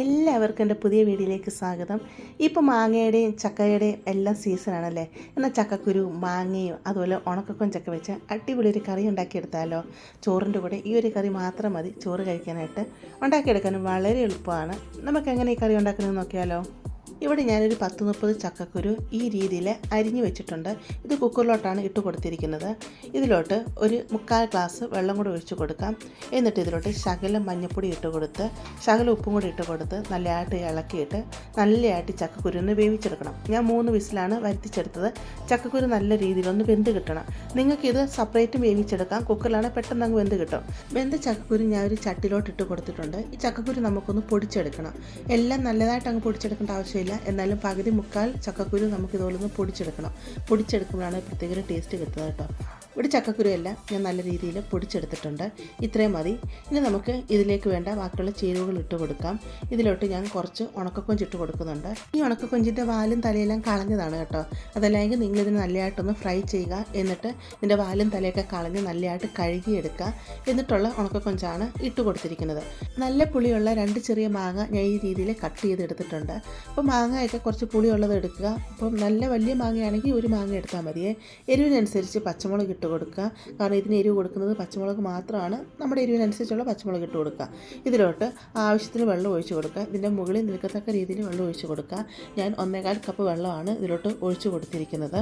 എല്ലാവർക്കും എന്റെ പുതിയ വീഡിയോയിലേക്ക് സ്വാഗതം. ഇപ്പോൾ മാങ്ങയുടെയും ചക്കയുടെയും എല്ലാം സീസണാണല്ലേ എന്നാൽ ചക്കക്കുരു മാങ്ങയും അതുപോലെ ഉണക്കക്കും ചക്ക വെച്ച് അടിപൊളി ഒരു കറി ഉണ്ടാക്കിയെടുത്താലോ? ചോറിന്റെ കൂടെ ഈ ഒരു കറി മാത്രം മതി. ചോറ് കഴിക്കാനായിട്ട് ഉണ്ടാക്കിയെടുക്കാനും വളരെ എളുപ്പമാണ്. നമുക്ക് എങ്ങനെ ഈ കറി ഉണ്ടാക്കണമെന്ന് നോക്കിയാലോ? ഇവിടെ ഞാനൊരു പത്ത് മുപ്പത് ചക്കക്കുരു ഈ രീതിയിൽ അരിഞ്ഞു വെച്ചിട്ടുണ്ട്. ഇത് കുക്കറിലോട്ടാണ് ഇട്ട് കൊടുത്തിരിക്കുന്നത്. ഇതിലോട്ട് ഒരു മുക്കാൽ ഗ്ലാസ് വെള്ളം കൂടി ഒഴിച്ച് കൊടുക്കാം. എന്നിട്ട് ഇതിലോട്ട് ശകലം മഞ്ഞൾപ്പൊടി ഇട്ട് കൊടുത്ത് ശകലം ഉപ്പും കൂടി ഇട്ട് കൊടുത്ത് നല്ലതായിട്ട് ഇളക്കിയിട്ട് നല്ലതായിട്ട് ചക്കക്കുരുന്ന് വേവിച്ചെടുക്കണം. ഞാൻ മൂന്ന് വിസിലാണ് വരുത്തിച്ചെടുത്തത്. ചക്കക്കുരു നല്ല രീതിയിലൊന്ന് വെന്ത് കിട്ടണം. നിങ്ങൾക്കിത് സെപ്പറേറ്റ് വേവിച്ചെടുക്കാം. കുക്കറിലാണ് പെട്ടെന്ന് അങ്ങ് വെന്ത് കിട്ടും. വെന്ത ചക്കക്കുരു ഞാൻ ഒരു ചട്ടിലോട്ട് ഇട്ട് കൊടുത്തിട്ടുണ്ട്. ഈ ചക്കക്കുരു നമുക്കൊന്ന് പൊടിച്ചെടുക്കണം. എല്ലാം നല്ലതായിട്ട് അങ്ങ് പൊടിച്ചെടുക്കേണ്ട ആവശ്യമില്ല. എന്നാലും പകുതി മുക്കാൽ ചക്കക്കുരു നമുക്ക് ഇതുപോലെ ഒന്ന് പൊടിച്ചെടുക്കണം. പൊടിച്ചെടുക്കുമ്പോഴാണ് പ്രത്യേക ടേസ്റ്റ് കിട്ടുന്നത് കേട്ടോ. ഇവിടെ ചക്കക്കുരു എല്ലാം ഞാൻ നല്ല രീതിയിൽ പൊടിച്ചെടുത്തിട്ടുണ്ട്. ഇത്രയും മതി. ഇനി നമുക്ക് ഇതിലേക്ക് വേണ്ട ബാക്കിയുള്ള ചേരുവകൾ ഇട്ട് കൊടുക്കാം. ഇതിലോട്ട് ഞാൻ കുറച്ച് ഉണക്കക്കൊഞ്ച് ഇട്ട് കൊടുക്കുന്നുണ്ട്. ഈ ഉണക്കക്കൊഞ്ചിന്റെ വാലും തലയെല്ലാം കളഞ്ഞതാണ് കേട്ടോ. അതല്ലെങ്കിൽ നിങ്ങളിതിന് നല്ലതായിട്ടൊന്ന് ഫ്രൈ ചെയ്യുക എന്നിട്ട് ഇതിന്റെ വാലും തലയൊക്കെ കളഞ്ഞ് നല്ലതായിട്ട് കഴുകിയെടുക്കുക എന്നിട്ടുള്ള ഉണക്കക്കൊഞ്ചാണ് ഇട്ട് കൊടുത്തിരിക്കുന്നത്. നല്ല പുളിയുള്ള രണ്ട് ചെറിയ മാങ്ങ ഞാൻ ഈ രീതിയിൽ കട്ട് ചെയ്തെടുത്തിട്ടുണ്ട്. അപ്പോൾ മാങ്ങയൊക്കെ കുറച്ച് പുളിയുള്ളത് എടുക്കുക. അപ്പം നല്ല വലിയ മാങ്ങയാണെങ്കിൽ ഒരു മാങ്ങ എടുത്താൽ മതിയേ. എരിവിനനുസരിച്ച് പച്ചമുളക് ഇട്ട് കൊടുക്കുക. കാരണം ഇതിന് എരിവ് കൊടുക്കുന്നത് പച്ചമുളക് മാത്രമാണ്. നമ്മുടെ എരിവിനനുസരിച്ചുള്ള പച്ചമുളക് ഇട്ട് കൊടുക്കുക. ഇതിലോട്ട് ആവശ്യത്തിന് വെള്ളം ഒഴിച്ച് കൊടുക്കുക. ഇതിന്റെ മുകളിൽ നിൽക്കത്തക്ക രീതിയിൽ വെള്ളം ഒഴിച്ച് കൊടുക്കുക. ഞാൻ ഒന്നേകാൽ കപ്പ് വെള്ളമാണ് ഇതിലോട്ട് ഒഴിച്ച് കൊടുത്തിരിക്കുന്നത്.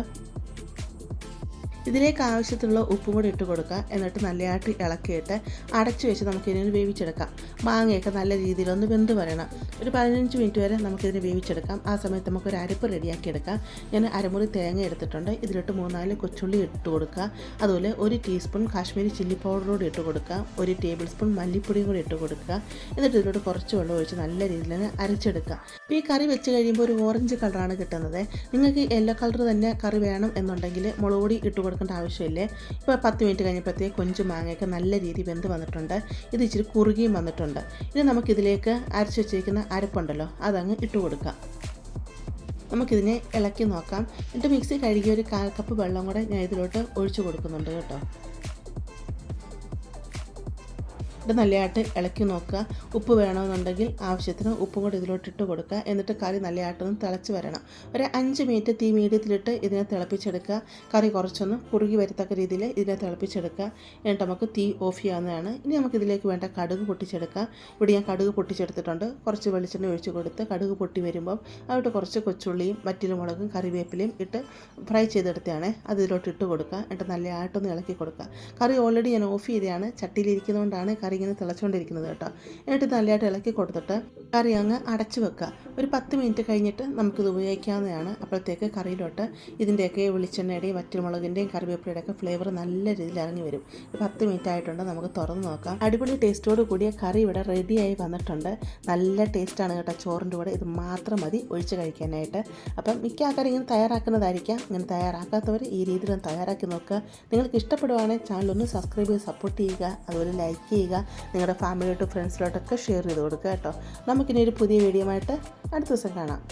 ഇതിലേക്ക് ആവശ്യത്തിനുള്ള ഉപ്പും കൂടി ഇട്ട് കൊടുക്കുക. എന്നിട്ട് നല്ലതായിട്ട് ഇളക്കിയിട്ട് അടച്ചു വെച്ച് നമുക്കിതിനെ വേവിച്ചെടുക്കാം. മാങ്ങയൊക്കെ നല്ല രീതിയിലൊന്ന് വെന്ത് വരണം. ഒരു പതിനഞ്ച് മിനിറ്റ് വരെ നമുക്കിതിനെ വേവിച്ചെടുക്കാം. ആ സമയത്ത് നമുക്കൊരു അരപ്പ് റെഡിയാക്കി എടുക്കാം. ഞാൻ അരമുറി തേങ്ങ എടുത്തിട്ടുണ്ട്. ഇതിലിട്ട് മൂന്നാൽ കൊച്ചുള്ളി ഇട്ട് കൊടുക്കുക. അതുപോലെ ഒരു ടീസ്പൂൺ കാശ്മീരി ചില്ലി പൗഡർ കൂടി ഇട്ട് കൊടുക്കുക. ഒരു ടേബിൾ സ്പൂൺ മല്ലിപ്പൊടിയും കൂടി ഇട്ട് കൊടുക്കുക. എന്നിട്ട് ഇതിലോട്ട് കുറച്ച് വെള്ളം ഒഴിച്ച് നല്ല രീതിയിൽ തന്നെ അരച്ചെടുക്കുക. അപ്പോൾ ഈ കറി വെച്ച് കഴിയുമ്പോൾ ഒരു ഓറഞ്ച് കളറാണ് കിട്ടുന്നത്. നിങ്ങൾക്ക് യെല്ലോ കളർ തന്നെ കറി വേണം എന്നുണ്ടെങ്കിൽ മുളക് പൊടി ഇട്ട് കൊടുക്കേണ്ട ആവശ്യമില്ലേ? ഇപ്പോൾ പത്ത് മിനിറ്റ് കഴിഞ്ഞപ്പോഴത്തേക്ക് കൊഞ്ച് മാങ്ങയൊക്കെ നല്ല രീതിയിൽ വെന്ത് വന്നിട്ടുണ്ട്. ഇത് ഇച്ചിരി കുറുകിയും വന്നിട്ടുണ്ട്. ഇനി നമുക്കിതിലേക്ക് അരച്ച് വെച്ചിരിക്കുന്ന അരപ്പുണ്ടല്ലോ അതങ്ങ് ഇട്ട് കൊടുക്കാം. നമുക്കിതിനെ ഇളക്കി നോക്കാം. എന്നിട്ട് മിക്സി കഴുകിയ ഒരു കാൽ കപ്പ് വെള്ളം കൂടെ ഞാൻ ഇതിലോട്ട് ഒഴിച്ചു കൊടുക്കുന്നുണ്ട് കേട്ടോ. ഇത് നല്ലതായിട്ട് ഇളക്കി നോക്കുക. ഉപ്പ് വേണമെന്നുണ്ടെങ്കിൽ ആവശ്യത്തിന് ഉപ്പും കൂടി ഇതിലോട്ട് ഇട്ട് കൊടുക്കുക. എന്നിട്ട് കറി നല്ലതായിട്ടൊന്ന് തിളച്ച് വരണം. ഒരു അഞ്ച് മിനിറ്റ് തീ മീഡിയത്തിലിട്ട് ഇതിനെ തിളപ്പിച്ചെടുക്കുക. കറി കുറച്ചൊന്ന് കുറുകി വരത്തക്ക രീതിയിൽ ഇതിനെ തിളപ്പിച്ചെടുക്കുക. എന്നിട്ട് നമുക്ക് തീ ഓഫ് ചെയ്യാവുന്നതാണ്. ഇനി നമുക്ക് ഇതിലേക്ക് വേണ്ട കടുക് പൊട്ടിച്ചെടുക്കാം ഇവിടെ ഞാൻ കടുക് പൊട്ടിച്ചെടുത്തിട്ടുണ്ട്. കുറച്ച് വെളിച്ചെണ്ണ ഒഴിച്ച് കൊടുത്ത് കടുക് പൊട്ടി വരുമ്പോൾ അവിടെ കുറച്ച് കൊച്ചുള്ളിയും വറ്റലുമുളകും കറിവേപ്പിലയും ഇട്ട് ഫ്രൈ ചെയ്തെടുത്തതാണ്. അത് ഇതിലോട്ട് ഇട്ട് കൊടുക്കുക. എന്നിട്ട് നല്ലതായിട്ടൊന്ന് ഇളക്കി കൊടുക്കുക. കറി ഓൾറെഡി ഞാൻ ഓഫ് ചെയ്തതാണ്. ചട്ടിയിലിരിക്കുന്നതുകൊണ്ടാണ് കറി ഇങ്ങനെ തിളച്ചുകൊണ്ടിരിക്കുന്നത് കേട്ടോ. എന്നിട്ട് നല്ലതായിട്ട് ഇളക്കി കൊടുത്തിട്ട് കറി അങ്ങ് അടച്ചു വെക്കുക. ഒരു പത്ത് മിനിറ്റ് കഴിഞ്ഞിട്ട് നമുക്കിത് ഉപയോഗിക്കാവുന്നതാണ്. അപ്പോഴത്തേക്ക് കറിയിലോട്ട് ഇതിന്റെയൊക്കെ വെളിച്ചെണ്ണയുടെയും വറ്റൽമുളകിന്റെയും കറിവേപ്പിലയുടെ ഒക്കെ ഫ്ലേവർ നല്ല രീതിയിൽ ഇറങ്ങി വരും. പത്ത് മിനിറ്റ് ആയിട്ടുണ്ട് നമുക്ക് തുറന്ന് നോക്കാം. അടിപൊളി ടേസ്റ്റോട് കൂടിയ കറി ഇവിടെ റെഡിയായി വന്നിട്ടുണ്ട്. നല്ല ടേസ്റ്റാണ് കേട്ടോ ചോറിന്റെ കൂടെ. ഇത് മാത്രം മതി ഒഴിച്ച് കഴിക്കാനായിട്ട്. അപ്പം മിക്ക ആൾക്കാർ ഇങ്ങനെ തയ്യാറാക്കുന്നതായിരിക്കാം. ഇങ്ങനെ തയ്യാറാക്കാത്തവർ ഈ രീതിയിൽ തയ്യാറാക്കി നോക്കുക. നിങ്ങൾക്ക് ഇഷ്ടപ്പെടുവാണെങ്കിൽ ചാനൽ ഒന്ന് സബ്സ്ക്രൈബ് ചെയ്ത് സപ്പോർട്ട് ചെയ്യുക. അതുപോലെ ലൈക്ക് ചെയ്യുക. നിങ്ങളുടെ ഫാമിലിയോട്ട് ഫ്രണ്ട്സിലോട്ടൊക്കെ ഷെയർ ചെയ്ത് കൊടുക്കുക കേട്ടോ. നമുക്കിനി ഒരു പുതിയ വീഡിയോ ആയിട്ട് അടുത്ത ദിവസം കാണാം.